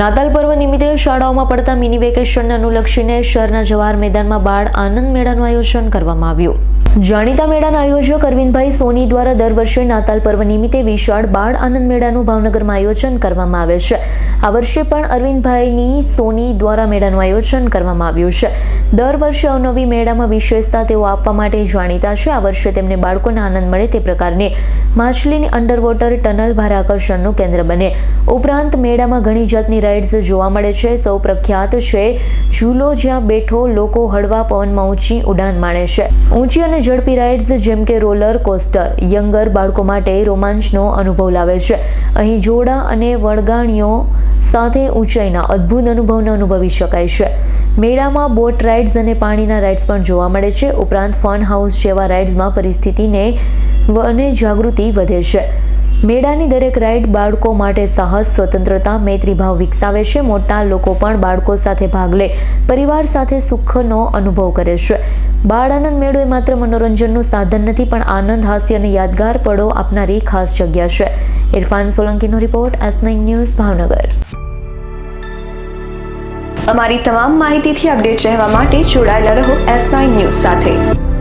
નાતાલ પર્વ નિમિત્તે શાળાઓમાં પડતા મિની વેકેશનને અનુલક્ષીને શહેરના જવાહર મેદાનમાં બાળ આનંદ મેળાનું આયોજન કરવામાં આવ્યું. જાણીતા મેળાના આયોજક અરવિંદભાઈ સોની દ્વારા દર વર્ષે નાતાલ પર્વ નિમિત્તે વિશાળ બાળ આનંદ મેળાનું ભાવનગરમાં આયોજન કરવામાં આવે છે. આ વર્ષે પણ અરવિંદભાઈની સોની દ્વારા મેળાનું આયોજન કરવામાં આવ્યું છે. દર વર્ષે અવનવી મેળામાં વિશેષતા તેઓ આપવા માટે જાણીતા છે. આ વર્ષે તેમને બાળકોને આનંદ મળે તે પ્રકારની માછલીની અંડરવોટર ટનલ ભારે આકર્ષણનું કેન્દ્ર બને. ઉપરાંત મેળામાં ઘણી જાતની રાઇડ્સ જોવા મળે છે. સૌ પ્રખ્યાત છે. ઝૂલો જ્યાં બેઠો લોકો હળવા પવનમાં ઊંચી ઉડાન માણે છે. ઊંચી અને ઝડપી રાઇડ્સ જેમ કે રોલર કોસ્ટર યંગર બાળકો માટે રોમાંચનો અનુભવ લાવે છે. અહીં જોડા અને વળગાણીઓ સાથે ઊંચાઈના અદ્ભુત અનુભવને અનુભવી શકાય છે. મેળામાં બોટ રાઇડ્સ અને પાણીના રાઇડ્સ પણ જોવા મળે છે. ઉપરાંત ફન હાઉસ જેવા રાઇડ્સમાં પરિસ્થિતિને અને જાગૃતિ વધે છે. મેળાની દરેક રાઇડ બાળકો માટે સાહસ, સ્વતંત્રતા, મૈત્રીભાવ વિકસાવે છે. મોટા લોકો પણ બાળકો સાથે ભાગ લે. પરિવાર સાથે સુખનો અનુભવ કરે છે. બાળ આનંદ મેળો એ માત્ર મનોરંજનનું સાધન નથી, પણ આનંદ, હાસ્ય અને યાદગાર પળો આપનારી ખાસ જગ્યા છે. Irfan સોલંકીનો report, S nine news, Bhavnagar. અમારી તમામ માહિતીથી અપડેટ રહેવા માટે જોડાયેલા રહો એસ નાઇન ન્યૂઝ સાથે.